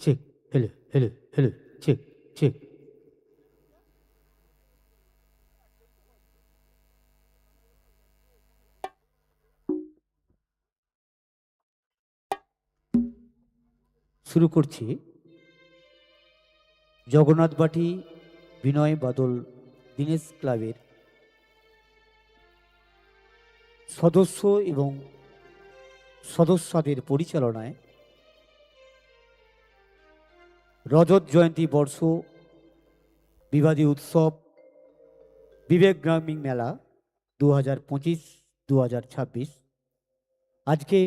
Six হেলে হেলে হেলে ছিক ছিক শুরু করছি জগন্নাথ বাটি, বিনয় বাদল, দীনেশ ক্লাবের সদস্য এবং সদস্যদের পরিচালনায় রজত জয়ন্তী বর্ষ, বিবাদী উৎসব, বিবেক গ্রামীণ মেলা দু হাজার পঁচিশ দু হাজার ছাব্বিশ। আজকে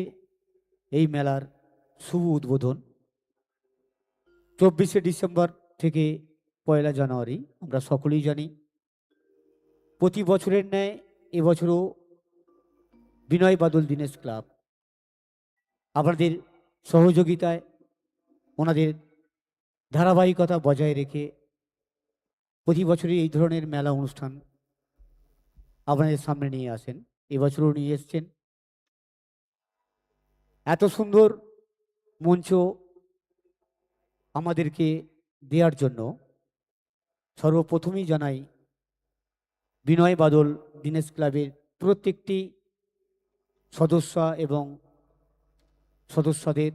এই মেলার শুভ উদ্বোধন। চব্বিশে ডিসেম্বর থেকে পয়লা জানুয়ারি, আমরা সকলেই জানি। প্রতি বছরের ন্যায় এবছরও বিনয় বাদল দীনেশ ক্লাব। আপনাদের সহযোগিতায়, ওনাদের ধারাবাহিকতা বজায় রেখে প্রতি বছরই এই ধরনের মেলা অনুষ্ঠান আপনাদের সামনে নিয়ে আসেন। এবছরও নিয়ে এসছেন। এত সুন্দর মঞ্চ আমাদেরকে দেওয়ার জন্য সর্বপ্রথমেই জানাই বিনয় বাদল দীনেশ ক্লাবের প্রত্যেকটি সদস্য এবং সদস্যদের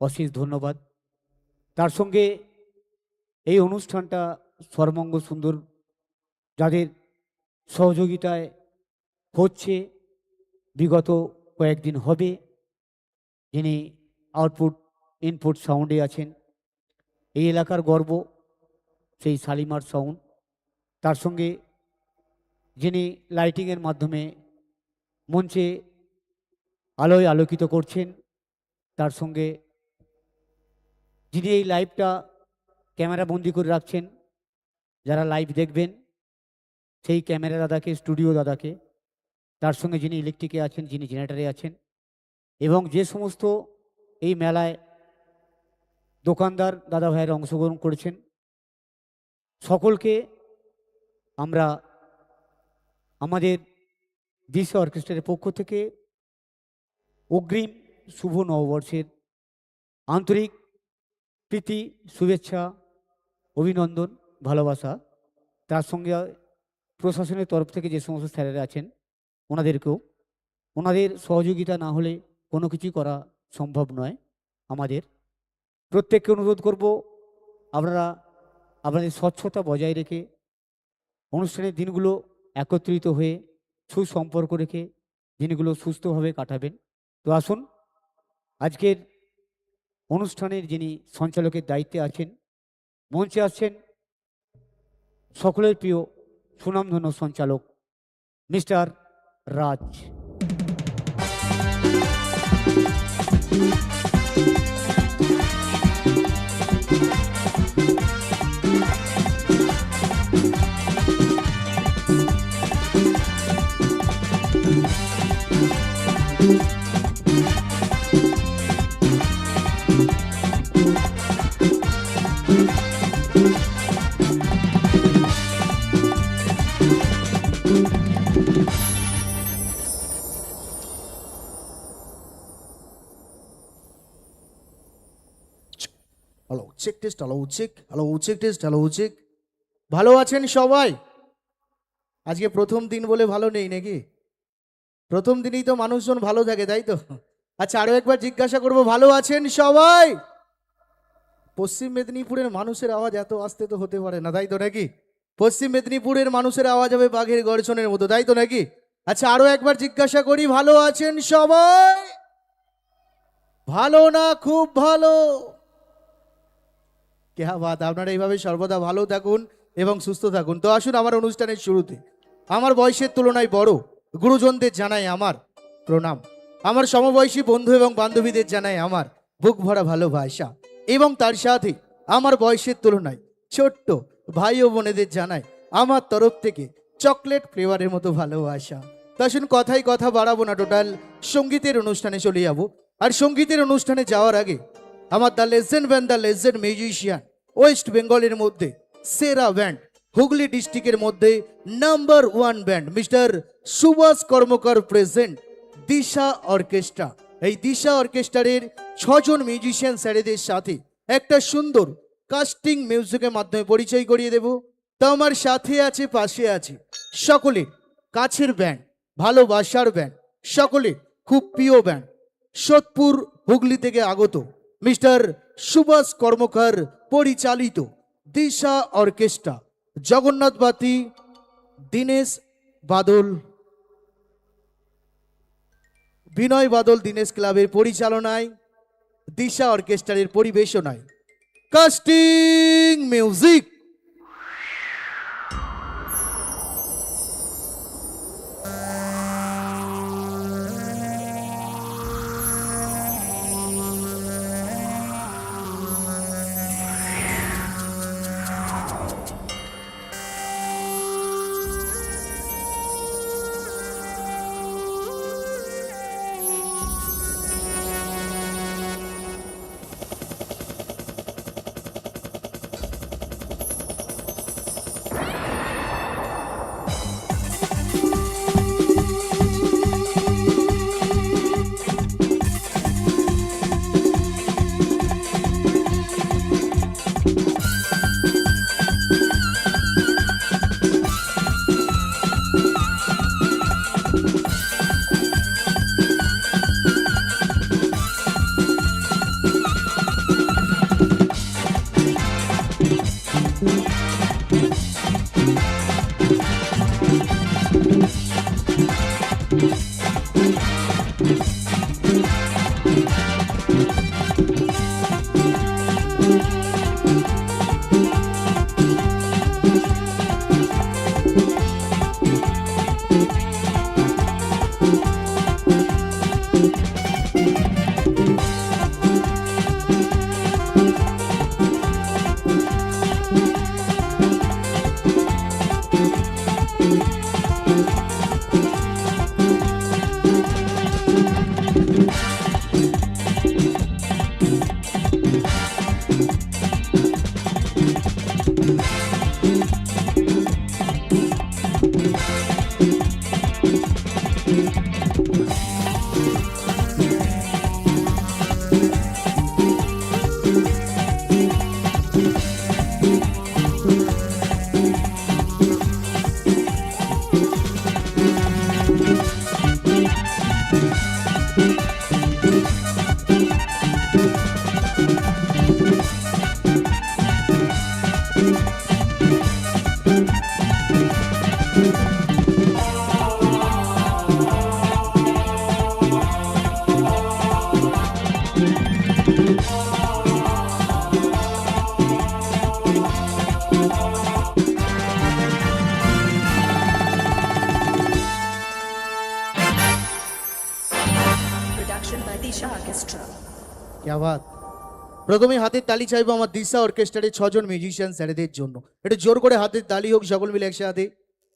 অশেষ ধন্যবাদ। তার সঙ্গে এই অনুষ্ঠানটা সর্বঙ্গ সুন্দর যাদের সহযোগিতায় হচ্ছে, বিগত কয়েকদিন হবে, যিনি আউটপুট ইনপুট সাউন্ডে আছেন। এই এলাকার গর্ব, সেই শালিমার সাউন্ড তার সঙ্গে যিনি লাইটিংয়ের মাধ্যমে মঞ্চে আলোয় আলোকিত করছেন, তার সঙ্গে যিনি এই লাইভটা ক্যামেরা বন্দি করে রাখছেন, যারা লাইভ দেখবেন, সেই ক্যামেরা দাদাকে স্টুডিও দাদাকে, তার সঙ্গে যিনি ইলেকট্রিকে আছেন, যিনি জেনারেটারে আছেন, এবং যে সমস্ত এই মেলায় দোকানদার দাদা ভাইয়েরা অংশগ্রহণ করেছেন, সকলকে আমরা আমাদের দিশা অর্কেস্ট্রার পক্ষ থেকে অগ্রিম শুভ নববর্ষের আন্তরিক প্রীতি, শুভেচ্ছা, অভিনন্দন, ভালোবাসা। তার সঙ্গে প্রশাসনের তরফ থেকে যে সমস্ত স্যারেরা আছেন, ওনাদেরকেও। ওনাদের সহযোগিতা না হলে কোনো কিছুই করা সম্ভব নয় আমাদের। প্রত্যেককে অনুরোধ করব, আপনারা আপনাদের স্বচ্ছতা বজায় রেখে অনুষ্ঠানের দিনগুলো একত্রিত হয়ে সুসম্পর্ক রেখে দিনগুলো সুস্থভাবে কাটাবেন। তো আসুন, আজকের অনুষ্ঠানের যিনি সঞ্চালকের দায়িত্বে আছেন মঞ্চে আসছেন সকলের প্রিয় সুনামধন্য সঞ্চালক mister Raj. Test hello check hello check test hello check ভালো আছেন সবাই? আজকে প্রথম দিন বলে ভালো নেই নাকি? প্রথম দিনেই তো মানুষজন ভালো থাকে, তাই তো? আচ্ছা আরও একবার জিজ্ঞাসা করব, ভালো আছেন সবাই? পশ্চিম মেদিনীপুরের মানুষের আওয়াজ এত আসতে তো হতে পারে না, তাই তো নাকি? পশ্চিম মেদিনীপুরের মানুষের আওয়াজ হবে বাঘের গর্জনের মতো, তাই তো নাকি? আচ্ছা আরও একবার জিজ্ঞাসা করি, ভালো আছেন সবাই? ভালো না, খুব ভালো। কেহা বাত? আপনারা এইভাবে সর্বদা ভালো থাকুন এবং সুস্থ থাকুন। তো আসুন আমার অনুষ্ঠানের শুরুতে। আমার বয়সের তুলনায় বড়। গুরুজনদের জানাই আমার প্রণাম। আমার সমবয়সী বন্ধু এবং বান্ধবীদের জানাই আমার বুক ভরা ভালোবাসা। এবং তার সাথে আমার বয়সের তুলনায় ছোট্ট ভাই ও বোনেদের জানাই আমার তরফ থেকে চকলেট ফ্লেভারের মতো ভালোবাসা। তো আসুন কথাই কথা বাড়াবো না টোটাল। সঙ্গীতের অনুষ্ঠানে চলে যাব। আর সঙ্গীতের অনুষ্ঠানে যাওয়ার আগে আমার the legend band the legend musician, west বেঙ্গলের মধ্যে, সেরা ব্যান্ড, হুগলি ডিস্ট্রিক্টের মধ্যে, number one band, mister Subhash Karmakar present, Disha orchestra. এই দিশা অর্কেস্ট্রারের ছজন মিউজিশিয়ান স্যারেদের সাথে একটা সুন্দর কাস্টিং মিউজিকের মাধ্যমে পরিচয় করিয়ে দেব। তা আমার সাথে আছে, পাশে আছে। সকলে কাছের ব্যান্ড, ভালোবাসার ব্যান্ড সকলে খুব প্রিয় ব্যান্ড, সোদপুর, হুগলি থেকে আগত। মিস্টার সুভাষ কর্মকার পরিচালিত দিশা অর্কেস্ট্রা, জগন্নাথ বাতি দীনেশ বাদল, বিনয় বাদল দীনেশ ক্লাবের পরিচালনায়, দিশা অর্কেস্ট্রার পরিবেশনায়। Casting music Bye. Música প্রথমে হাতের তালি চাইব আমার দিশা অর্কেস্ট্রারের ছজন মিউজিশিয়ান স্যারেদের জন্য। একটু জোর করে হাতের তালি হোক, সকল মিলে একসাথে।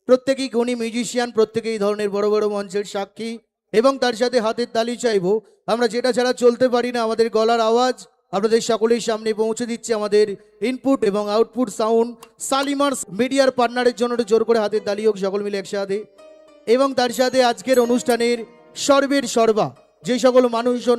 প্রত্যেকেই গুণী মিউজিশিয়ান, প্রত্যেকেই ধরনের বড় বড় মঞ্চের সাক্ষী। এবং তার সাথে হাতের তালি চাইব, আমরা যেটা ছাড়া চলতে পারি না, আমাদের গলার আওয়াজ। আপনাদের সকলের সামনে পৌঁছে দিচ্ছে আমাদের ইনপুট এবং আউটপুট সাউন্ড সালিমার্স মিডিয়ার পার্টনারের জন্য জোর করে হাতের তালি হোক, সকল মিলে একসাথে। এবং তার সাথে আজকের অনুষ্ঠানের সর্বের সর্বা, যে সকল মানুষজন